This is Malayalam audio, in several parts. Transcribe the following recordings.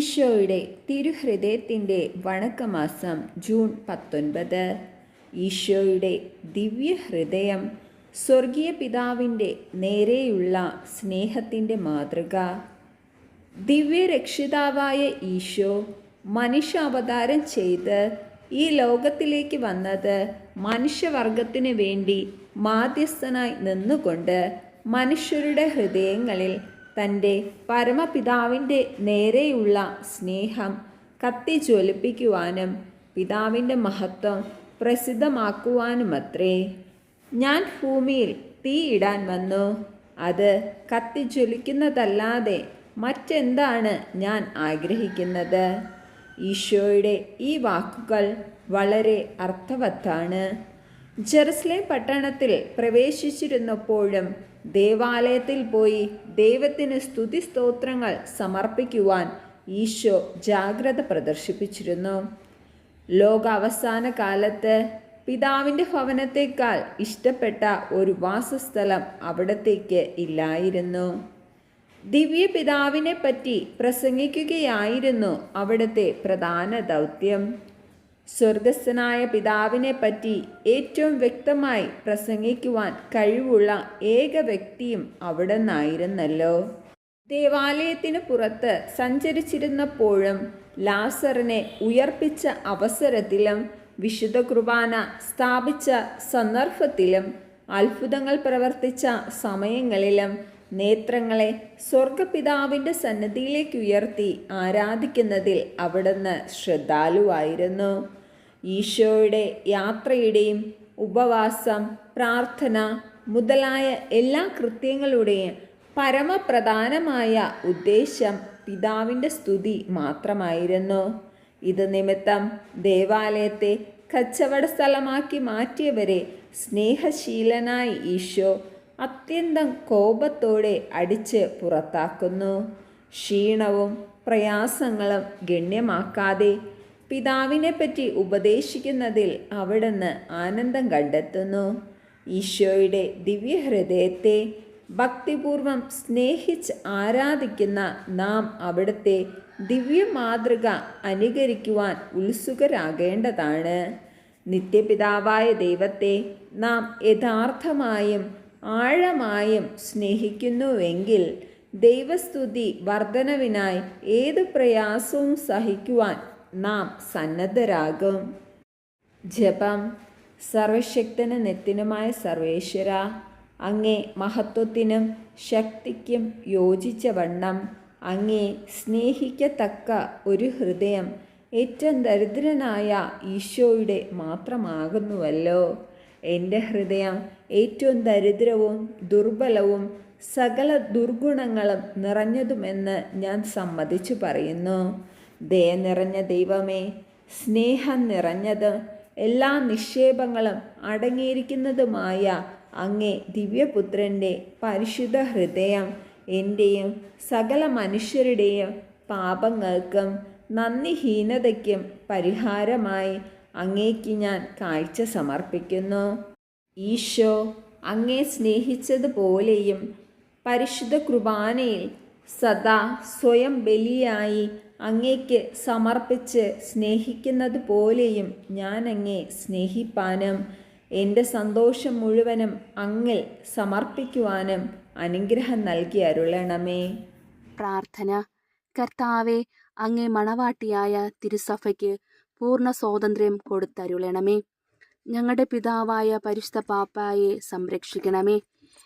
ഈശോയുടെ തിരുഹൃദയത്തിന്റെ വണക്കമാസം ജൂൺ പത്തൊൻപത്. ഈശോയുടെ ദിവ്യഹൃദയം സ്വർഗീയ പിതാവിന്റെ നേരെയുള്ള സ്നേഹത്തിന്റെ മാതൃക. ദിവ്യരക്ഷിതാവായ ഈശോ മനുഷ്യാവതാരം ചെയ്ത് ഈ ലോകത്തിലേക്ക് വന്നത് മനുഷ്യവർഗത്തിന് വേണ്ടി മാധ്യസ്ഥനായി നിന്നുകൊണ്ട് മനുഷ്യരുടെ ഹൃദയങ്ങളിൽ തന്റെ പരമപിതാവിന്റെ നേരെയുള്ള സ്നേഹം കത്തിജ്വലിപ്പിക്കുവാനും പിതാവിന്റെ മഹത്വം പ്രസിദ്ധമാക്കുവാനുമത്രേ. ഞാൻ ഭൂമിയിൽ തീയിടാൻ വന്നു. അത് കത്തിജ്വലിക്കുന്നതല്ലാതെ മറ്റെന്താണ് ഞാൻ ആഗ്രഹിക്കുന്നത്? ഈശോയുടെ ഈ വാക്കുകൾ വളരെ അർത്ഥവത്താണ്. ജെറുസലേം പട്ടണത്തിൽ പ്രവേശിച്ചിരുന്നപ്പോഴും ദേവാലയത്തിൽ പോയി ദൈവത്തിന് സ്തുതി സ്തോത്രങ്ങൾ സമർപ്പിക്കുവാൻ ഈശോ ജാഗ്രത പ്രദർശിപ്പിച്ചിരുന്നു. ലോക അവസാന കാലത്ത് പിതാവിന്റെ ഭവനത്തേക്കാൾ ഇഷ്ടപ്പെട്ട ഒരു വാസസ്ഥലം അവിടത്തേക്ക് ഇല്ലായിരുന്നു. ദിവ്യ പിതാവിനെ പറ്റി പ്രസംഗിക്കുകയായിരുന്നു അവിടുത്തെ പ്രധാന ദൗത്യം. സ്വർഗസ്ഥനായ പിതാവിനെ പറ്റി ഏറ്റവും വ്യക്തമായി പ്രസംഗിക്കുവാൻ കഴിവുള്ള ഏക വ്യക്തിയും അവിടെ നിന്നായിരുന്നല്ലോ ദേവാലയത്തിന് പുറത്ത് സഞ്ചരിച്ചിരുന്നപ്പോഴും ലാസറിനെ ഉയർപ്പിച്ച അവസരത്തിലും വിശുദ്ധ കുർബാന സ്ഥാപിച്ച സന്ദർഭത്തിലും അത്ഭുതങ്ങൾ പ്രവർത്തിച്ച സമയങ്ങളിലും നേത്രങ്ങളെ സ്വർഗപിതാവിന്റെ സന്നദ്ധിയിലേക്ക് ഉയർത്തി ആരാധിക്കുന്നതിൽ അവിടുന്ന് ശ്രദ്ധാലുവായിരുന്നു. ഈശോയുടെ യാത്രയുടെയും ഉപവാസം പ്രാർത്ഥന മുതലായ എല്ലാ കൃത്യങ്ങളുടെയും പരമപ്രധാനമായ ഉദ്ദേശം പിതാവിന്റെ സ്തുതി മാത്രമായിരുന്നു. ഇത് നിമിത്തം ദേവാലയത്തെ കച്ചവട സ്ഥലമാക്കി മാറ്റിയവരെ സ്നേഹശീലനായ ഈശോ അത്യന്തം കോപത്തോടെ അടിച്ച് പുറത്താക്കുന്നു. ക്ഷീണവും പ്രയാസങ്ങളും ഗണ്യമാക്കാതെ പിതാവിനെ പറ്റി ഉപദേശിക്കുന്നതിൽ അവിടുന്ന് ആനന്ദം കണ്ടെത്തുന്നു. ഈശോയുടെ ദിവ്യഹൃദയത്തെ ഭക്തിപൂർവം സ്നേഹിച്ച് ആരാധിക്കുന്ന നാം അവിടുത്തെ ദിവ്യ മാതൃക അനുകരിക്കുവാൻ ഉത്സുകരാകേണ്ടതാണ്. നിത്യപിതാവായ ദൈവത്തെ നാം യഥാർത്ഥമായും ആഴമായും സ്നേഹിക്കുന്നുവെങ്കിൽ ദൈവസ്തുതി വർധനവിനായി ഏത് പ്രയാസവും സഹിക്കുവാൻ നാം സന്നദ്ധരാകും. ജപം സർവശക്തന് നെത്തിനുമായ സർവേശ്വര. അങ്ങേ മഹത്വത്തിനും ശക്തിക്കും യോജിച്ച വണ്ണം. അങ്ങേ സ്നേഹിക്കത്തക്ക ഒരു ഹൃദയം ഏറ്റവും ദരിദ്രനായ ഈശോയുടെ മാത്രമാകുന്നുവല്ലോ. എന്റെ ഹൃദയം ഏറ്റവും ദരിദ്രവും ദുർബലവും സകല ദുർഗുണങ്ങളും നിറഞ്ഞതുമെന്ന് ഞാൻ സമ്മതിച്ചു പറയുന്നു. ദയ നിറഞ്ഞ ദൈവമേ സ്നേഹം നിറഞ്ഞത് എല്ലാ നിക്ഷേപങ്ങളും അടങ്ങിയിരിക്കുന്നതുമായ അങ്ങേ ദിവ്യപുത്രന്റെ പരിശുദ്ധ ഹൃദയം എന്റെയും സകല മനുഷ്യരുടെയും പാപങ്ങൾക്കും നന്ദിഹീനതയ്ക്കും പരിഹാരമായി അങ്ങേക്ക് ഞാൻ കാഴ്ച സമർപ്പിക്കുന്നു. ഈശോ അങ്ങേ സ്നേഹിച്ചതുപോലെയും പരിശുദ്ധ കുർബാനയിൽ സദാ സ്വയം ബലിയായി അങ്ങേക്ക് സമർപ്പിച്ച് സ്നേഹിക്കുന്നത് പോലെയും ഞാൻ അങ്ങേ സ്നേഹിപ്പാനും എന്റെ സന്തോഷം മുഴുവനും അങ്ങിൽ സമർപ്പിക്കുവാനും അനുഗ്രഹം നൽകി അരുളണമേ. പ്രാർത്ഥന. കർത്താവെ അങ്ങേ മണവാട്ടിയായ തിരുസഭയ്ക്ക് പൂർണ സ്വാതന്ത്ര്യം കൊടുത്തരുളണമേ. ഞങ്ങളുടെ പിതാവായ പരിശുദ്ധ പാപ്പായെ സംരക്ഷിക്കണമേ.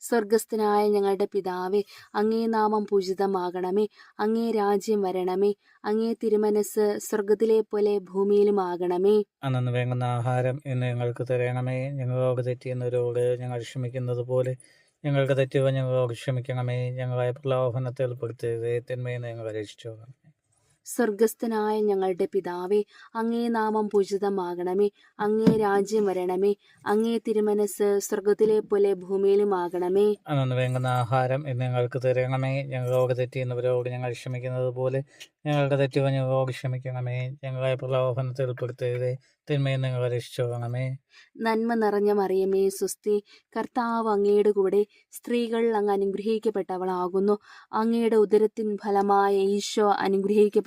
സ്വർഗസ്ഥനായ ഞങ്ങളുടെ പിതാവേ അങ്ങേ നാമം പൂജിതമാകണമേ അങ്ങേ രാജ്യം വരണമേ അങ്ങേ തിരുമനസ് സ്വർഗത്തിലെ പോലെ ഭൂമിയിലുമാകണമേ. അന്നു വേണ്ടുന്ന ആഹാരം എന്ന് ഞങ്ങൾക്ക് തരണമേ. ഞങ്ങളോട് തെറ്റിയുന്നവരോട് ഞങ്ങൾ ക്ഷമിക്കുന്നത് പോലെ ഞങ്ങൾക്ക് തെറ്റുക ഞങ്ങളോട് ക്ഷമിക്കണമേ. ഞങ്ങളെ പ്രലോഭനത്തിൽ ഉൾപ്പെടുത്തരുത്. തന്മയെന്ന് ഞങ്ങൾ രക്ഷിച്ചോളാം. രക്ഷിച്ചു സ്വർഗസ്ഥനായ ഞങ്ങളുടെ പിതാവേ അങ്ങേ നാമം പൂജിതമാകണമേ അങ്ങേ രാജ്യം വരണമേ അങ്ങേ തിരുമനസ് സ്വർഗത്തിലെ പോലെ ഭൂമിയിലുമാകണമേ. അന്നു വേണ്ടുന്ന ആഹാരം ഇന്ന് ഞങ്ങൾക്ക് തരണമേ. ഞങ്ങളോട് തെറ്റിയുന്നവരോട് ഞങ്ങൾ ക്ഷമിക്കുന്നത് പോലെ ഞങ്ങളുടെ തെറ്റുകൾ ഞങ്ങളോട് ക്ഷമിക്കണമേ. ഞങ്ങളെ പ്രലോഭനത്തിൽ ഉൾപ്പെടുത്തരുത്. തിന്മയെ നിങ്ങൾ ഞങ്ങളെ രക്ഷിച്ചു നന്മ നിറഞ്ഞ മറിയമേ സുസ്തി കർത്താവ് അങ്ങയുടെ കൂടെ സ്ത്രീകൾ അങ്ങ് അനുഗ്രഹിക്കപ്പെട്ടവളാകുന്നു. അങ്ങയുടെ ഉദരത്തിൻ ഫലമായ ഈശോ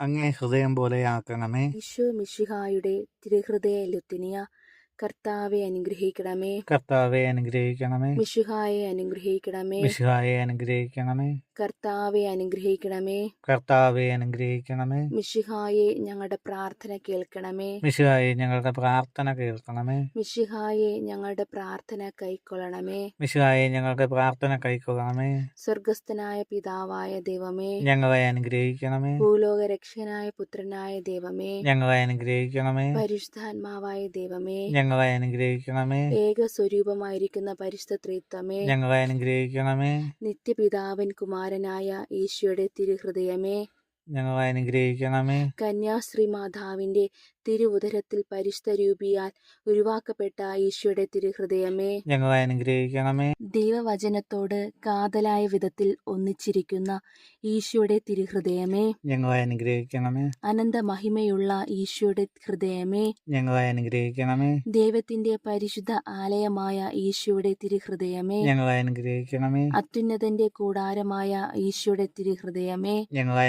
അങ്ങേ ഹൃദയം പോലെ ആക്കണമേ. ഈശോ മിശിഹായുടെ തിരുഹൃദയ ലുത്തിനിയ കർത്താവെ അനുഗ്രഹിക്കണമേ. കർത്താവെ അനുഗ്രഹിക്കണമേ. മിശിഹായെ അനുഗ്രഹിക്കണമേ. മിശിഹായെ അനുഗ്രഹിക്കണമേ. കർത്താവെ അനുഗ്രഹിക്കണമേ. കർത്താവെ അനുഗ്രഹിക്കണമേ. മിശിഹായെ ഞങ്ങളുടെ പ്രാർത്ഥന കേൾക്കണമേ. മിശിഹായെ ഞങ്ങളുടെ പ്രാർത്ഥന കേൾക്കണമേ. മിശിഹായെ ഞങ്ങളുടെ പ്രാർത്ഥന കൈക്കൊള്ളണമേ. മിശിഹായെ ഞങ്ങളുടെ പ്രാർത്ഥന കൈക്കൊള്ളണമേ. സ്വർഗസ്ഥനായ പിതാവായ ദൈവമേ. ഞങ്ങളെ അനുഗ്രഹിക്കണമേ. ഭൂലോക രക്ഷനായ പുത്രനായ ദൈവമേ. ഞങ്ങളെ അനുഗ്രഹിക്കണമേ. പരിശുദ്ധാത്മാവായ ദൈവമേ. ഞങ്ങളെ അനുഗ്രഹിക്കണമേ. ഏക സ്വരൂപമായിരിക്കുന്ന പരിശുദ്ധ ത്രിത്വമേ. ഞങ്ങളെ അനുഗ്രഹിക്കണമേ. നിത്യപിതാവൻ കുമാരനായ ഈശോയുടെ തിരുഹൃദയമേ ഞങ്ങളെ അനുഗ്രഹിക്കണമേ. കന്യാശ്രീ മാതാവിന്റെ തിരുവുദരത്തിൽ പരിശുദ്ധ രൂപിയാൽ ഉരുവാക്കപ്പെട്ട ഈശോയുടെ തിരുഹൃദയമേ. ഞങ്ങളെ അനുഗ്രഹിക്കണമേ. ദൈവവചനത്തോട് കാതലായ വിധത്തിൽ ഒന്നിച്ചിരിക്കുന്ന ഈശോയുടെ തിരുഹൃദയമേ. ഞങ്ങളെ അനുഗ്രഹിക്കണമേ. അനന്ത മഹിമയുള്ള ഈശോയുടെ ഹൃദയമേ. ഞങ്ങളെ അനുഗ്രഹിക്കണമേ. ദൈവത്തിന്റെ പരിശുദ്ധ ആലയമായ ഈശോയുടെ തിരുഹൃദയമേ. ഞങ്ങളെ അനുഗ്രഹിക്കണമേ. അത്യുന്നതന്റെ കൂടാരമായ ഈശോയുടെ തിരുഹൃദയമേ. ഞങ്ങളെ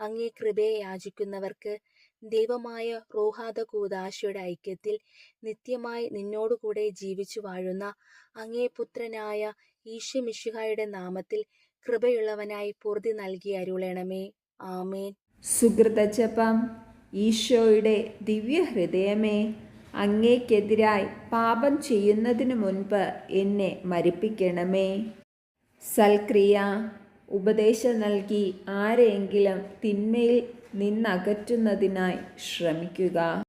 അങ്ങേ കൃപയെ യാചിക്കുന്നവർക്ക് ദൈവമായ റോഹാദ കൂദാശയുടെ ഐക്യത്തിൽ നിത്യമായി നിന്നോടുകൂടെ ജീവിച്ചു വാഴുന്ന അങ്ങേ പുത്രനായ ഈശ്വമിഷുഹായുടെ നാമത്തിൽ കൃപയുള്ളവനായി പൂർതി നൽകി അരുളണമേ. ആമേൻ. സുഹൃതജപം ഈശോയുടെ ദിവ്യഹൃദയമേ അങ്ങേക്കെതിരായി പാപം ചെയ്യുന്നതിനു മുൻപ് എന്നെ മരിപ്പിക്കണമേ. സൽക്രിയ. ഉപദേശം നൽകി ആരെയെങ്കിലും തിന്മയിൽ നിന്നകറ്റുന്നതിനായി ശ്രമിക്കുക.